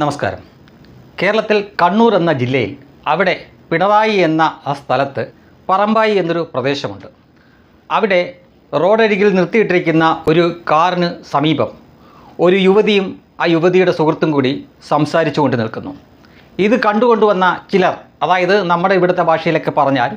നമസ്കാരം. കേരളത്തിൽ കണ്ണൂർ എന്ന ജില്ലയിൽ അവിടെ പിണറായി എന്ന ആ സ്ഥലത്ത് പറമ്പായി എന്നൊരു പ്രദേശമുണ്ട്. അവിടെ റോഡരികിൽ നിർത്തിയിട്ടിരിക്കുന്ന ഒരു കാറിന് സമീപം ഒരു യുവതിയും ആ യുവതിയുടെ സുഹൃത്തും കൂടി സംസാരിച്ചു കൊണ്ട് നിൽക്കുന്നു. ഇത് കണ്ടുകൊണ്ടുവന്ന ചിലർ അതായത് നമ്മുടെ ഇവിടുത്തെ ഭാഷയിലൊക്കെ പറഞ്ഞാൽ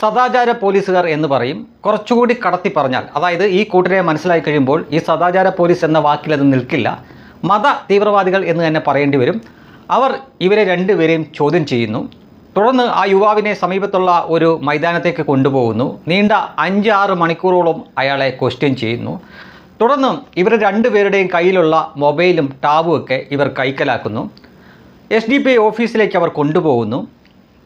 സദാചാര പോലീസുകാർ എന്ന് പറയും. കുറച്ചുകൂടി കടത്തി പറഞ്ഞാൽ അതായത് ഈ കൂട്ടരെ മനസ്സിലായി കഴിയുമ്പോൾ ഈ സദാചാര പോലീസ് എന്ന വാക്കിൽ അത് നിൽക്കില്ല. മത തീവ്രവാദികൾ എന്ന് തന്നെ പറയേണ്ടി വരും. അവർ ഇവരെ രണ്ടുപേരെയും ചോദ്യം ചെയ്യുന്നു. തുടർന്ന് ആ യുവാവിനെ സമീപത്തുള്ള ഒരു മൈതാനത്തേക്ക് കൊണ്ടുപോകുന്നു. നീണ്ട അഞ്ച് ആറ് മണിക്കൂറോളം അയാളെ ക്വസ്റ്റ്യൻ ചെയ്യുന്നു. തുടർന്ന് ഇവർ രണ്ടുപേരുടെയും കയ്യിലുള്ള മൊബൈലും ടാബും ഒക്കെ ഇവർ കൈക്കലാക്കുന്നു. എസ് ഡി പി ഓഫീസിലേക്ക് അവർ കൊണ്ടുപോകുന്നു.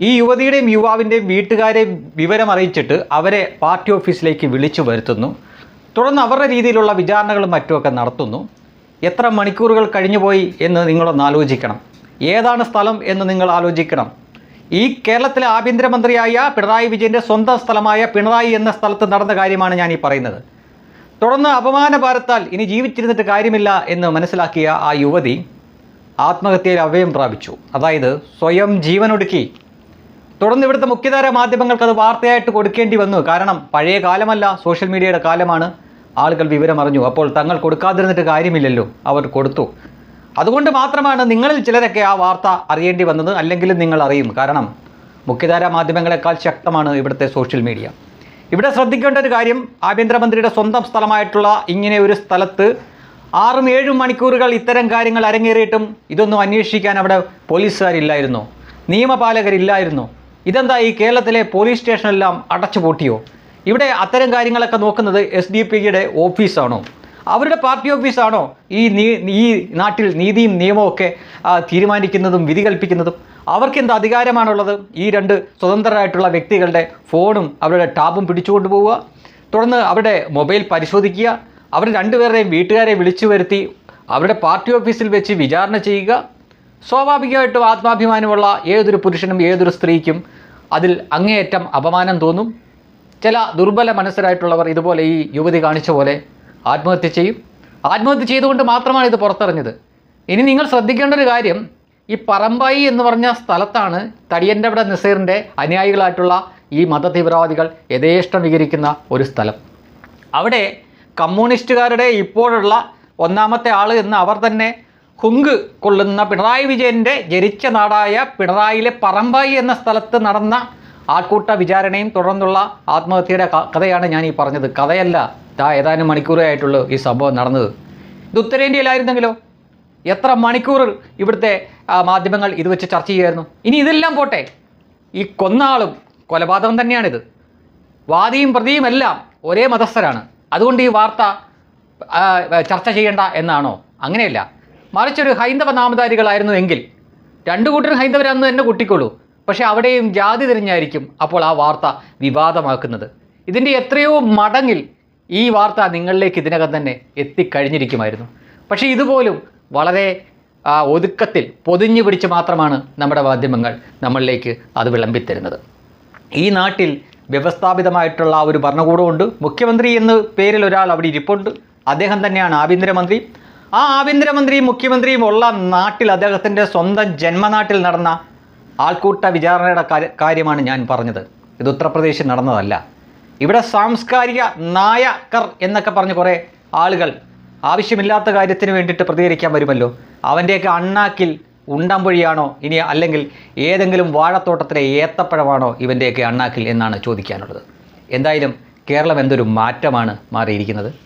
ഈ യുവതിയുടെയും യുവാവിന്റെയും വീട്ടുകാരെ വിവരം അറിയിച്ചിട്ട് അവരെ പാർട്ടി ഓഫീസിലേക്ക് വിളിച്ചു വരുത്തുന്നു. തുടർന്ന് അവരുടെ രീതിയിലുള്ള വിചാരണകളും മറ്റുമൊക്കെ നടത്തുന്നു. എത്ര മണിക്കൂറുകൾ കഴിഞ്ഞു പോയി എന്ന് നിങ്ങളൊന്ന് ആലോചിക്കണം. ഏതാണ് സ്ഥലം എന്ന് നിങ്ങൾ ആലോചിക്കണം. ഈ കേരളത്തിലെ ആഭ്യന്തരമന്ത്രിയായ പിണറായി വിജയന്റെ സ്വന്തം സ്ഥലമായ പിണറായി എന്ന സ്ഥലത്ത് നടന്ന കാര്യമാണ് ഞാൻ ഈ പറയുന്നത്. തുടർന്ന് അപമാന ഭാരത്താൽ ഇനി ജീവിച്ചിരുന്നിട്ട് കാര്യമില്ല എന്ന് മനസ്സിലാക്കിയ ആ യുവതി ആത്മഹത്യയിൽ അഭയം പ്രാപിച്ചു. അതായത് സ്വയം ജീവനൊടുക്കി. തുടർന്ന് ഇവിടുത്തെ മുഖ്യധാര മാധ്യമങ്ങൾക്ക് അത് വാർത്തയായിട്ട് കൊടുക്കേണ്ടി വന്നു. കാരണം പഴയ കാലമല്ല സോഷ്യൽ മീഡിയയുടെ കാലമാണ്. ആളുകൾ വിവരം അറിഞ്ഞു. അപ്പോൾ തങ്ങൾ കൊടുക്കാതിരുന്നിട്ട് കാര്യമില്ലല്ലോ. അവർ കൊടുത്തു. അതുകൊണ്ട് മാത്രമാണ് നിങ്ങളിൽ ചിലരൊക്കെ ആ വാർത്ത അറിയേണ്ടി വന്നത്. അല്ലെങ്കിൽ നിങ്ങൾ അറിയും. കാരണം മുഖ്യധാരാ മാധ്യമങ്ങളെക്കാൾ ശക്തമാണ് ഇവിടുത്തെ സോഷ്യൽ മീഡിയ. ഇവിടെ ശ്രദ്ധിക്കേണ്ട ഒരു കാര്യം ആഭ്യന്തരമന്ത്രിയുടെ സ്വന്തം സ്ഥലമായിട്ടുള്ള ഇങ്ങനെ ഒരു സ്ഥലത്ത് ആറും ഏഴും മണിക്കൂറുകൾ ഇത്തരം കാര്യങ്ങൾ അരങ്ങേറിയിട്ടും ഇതൊന്നും അന്വേഷിക്കാൻ അവിടെ പോലീസുകാരില്ലായിരുന്നോ. നിയമപാലകരില്ലായിരുന്നോ. ഇതെന്താ ഈ കേരളത്തിലെ പോലീസ് സ്റ്റേഷനെല്ലാം അടച്ചു പൂട്ടിയോ ഇവിടെ അത്തരം കാര്യങ്ങളൊക്കെ നോക്കുന്നത് എസ് ഡി പി യുടെ ഓഫീസാണോ? അവരുടെ പാർട്ടി ഓഫീസാണോ? ഈ നീ ഈ നാട്ടിൽ നീതിയും നിയമവും ഒക്കെ തീരുമാനിക്കുന്നതും വിധി കൽപ്പിക്കുന്നതും അവർക്ക് എന്ത് അധികാരമാണുള്ളത്? ഈ രണ്ട് സ്വതന്ത്രരായിട്ടുള്ള വ്യക്തികളുടെ ഫോണും അവരുടെ ടാബും പിടിച്ചുകൊണ്ട് പോവുക തുടർന്ന് അവരുടെ മൊബൈൽ പരിശോധിക്കുക അവർ രണ്ടുപേരുടെയും വീട്ടുകാരെ വിളിച്ചു വരുത്തി അവരുടെ പാർട്ടി ഓഫീസിൽ വെച്ച് വിചാരണ ചെയ്യുക. സ്വാഭാവികമായിട്ടും ആത്മാഭിമാനമുള്ള ഏതൊരു പുരുഷനും ഏതൊരു സ്ത്രീക്കും അതിൽ അങ്ങേയറ്റം അപമാനം തോന്നും. ചില ദുർബല മനസ്സരായിട്ടുള്ളവർ ഇതുപോലെ ഈ യുവതി കാണിച്ച പോലെ ആത്മഹത്യ ചെയ്യും. ആത്മഹത്യ ചെയ്തുകൊണ്ട് മാത്രമാണ് ഇത് പുറത്തറിഞ്ഞത്. ഇനി നിങ്ങൾ ശ്രദ്ധിക്കേണ്ട ഒരു കാര്യം ഈ പറമ്പായി എന്ന് പറഞ്ഞ സ്ഥലത്താണ് തടിയന്റെവിടെ നസീറിന്റെ അനുയായികളായിട്ടുള്ള ഈ മത തീവ്രവാദികൾ യഥേഷ്ടം വികരിക്കുന്ന ഒരു സ്ഥലം. അവിടെ കമ്മ്യൂണിസ്റ്റുകാരുടെ ഇപ്പോഴുള്ള ഒന്നാമത്തെ ആൾ എന്ന് അവർ തന്നെ ഹുങ്ക് കൊള്ളുന്ന പിണറായി വിജയന്റെ ജനിച്ച നാടായ പിണറായിലെ പറമ്പായി എന്ന സ്ഥലത്ത് നടന്ന ആൾക്കൂട്ട വിചാരണയും തുടർന്നുള്ള ആത്മഹത്യയുടെ കഥയാണ് ഞാൻ ഈ പറഞ്ഞത്. കഥയല്ല താ ഏതാനും മണിക്കൂറേ ആയിട്ടുള്ളൂ ഈ സംഭവം നടന്നത്. ഇത് ഉത്തരേന്ത്യയിലായിരുന്നെങ്കിലോ? എത്ര മണിക്കൂർ ഇവിടുത്തെ മാധ്യമങ്ങൾ ഇത് വെച്ച് ചർച്ച ചെയ്യുമായിരുന്നു? ഇനി ഇതെല്ലാം പോട്ടെ. ഈ കൊന്നാളും കൊലപാതകം തന്നെയാണിത്. വാദിയും പ്രതിയും എല്ലാം ഒരേ മതസ്ഥരാണ്. അതുകൊണ്ട് ഈ വാർത്ത ചർച്ച ചെയ്യേണ്ട എന്നാണോ? അങ്ങനെയല്ല. മറിച്ചൊരു ഹൈന്ദവ നാമധാരികളായിരുന്നു എങ്കിൽ രണ്ടു കൂട്ടരും ഹൈന്ദവരാണെന്ന് തന്നെ കൂട്ടിക്കോളൂ പക്ഷേ അവിടെയും ജാതി തിരിഞ്ഞായിരിക്കും അപ്പോൾ ആ വാർത്ത വിവാദമാക്കുന്നത്. ഇതിന്റെ എത്രയോ മടങ്ങിൽ ഈ വാർത്ത നിങ്ങളിലേക്ക് ഇതിനകം തന്നെ എത്തിക്കഴിഞ്ഞിരിക്കുമായിരുന്നു. പക്ഷേ ഇതുപോലും വളരെ ഒതുക്കത്തിൽ പൊതിഞ്ഞു പിടിച്ച് മാത്രമാണ് നമ്മുടെ മാധ്യമങ്ങൾ നമ്മളിലേക്ക് അത് വിളമ്പിത്തരുന്നത്. ഈ നാട്ടിൽ വ്യവസ്ഥാപിതമായിട്ടുള്ള ഒരു ഭരണകൂടമുണ്ട്. മുഖ്യമന്ത്രി എന്ന് പേരിൽ ഒരാൾ അവിടെ ഇരിപ്പുണ്ട്. അദ്ദേഹം തന്നെയാണ് ആഭ്യന്തരമന്ത്രി. ആ ആഭ്യന്തരമന്ത്രിയും മുഖ്യമന്ത്രിയും ഉള്ള നാട്ടിൽ അദ്ദേഹത്തിന്റെ സ്വന്തം ജന്മനാട്ടിൽ നടന്ന ആൾക്കൂട്ട വിചാരണയുടെ കാര്യ- കാര്യമാണ് ഞാൻ പറഞ്ഞത്. ഇത് ഉത്തർപ്രദേശിൽ നടന്നതല്ല. ഇവിടെ സാംസ്കാരിക നായകർ എന്നൊക്കെ പറഞ്ഞ് കുറേ ആളുകൾ ആവശ്യമില്ലാത്ത കാര്യത്തിന് വേണ്ടിയിട്ട് പ്രതികരിക്കാൻ വരുമല്ലോ. അവന്റെയൊക്കെ അണ്ണാക്കിൽ ഉണ്ടമ്പൊഴിയാണോ ഇനി അല്ലെങ്കിൽ ഏതെങ്കിലും വാഴത്തോട്ടത്തിലെ ഏത്തപ്പഴമാണോ ഇവന്റെയൊക്കെ അണ്ണാക്കിൽ എന്നാണ് ചോദിക്കാനുള്ളത്. എന്തായാലും കേരളം എന്തൊരു മാറ്റമാണ് മാറിയിരിക്കുന്നത്.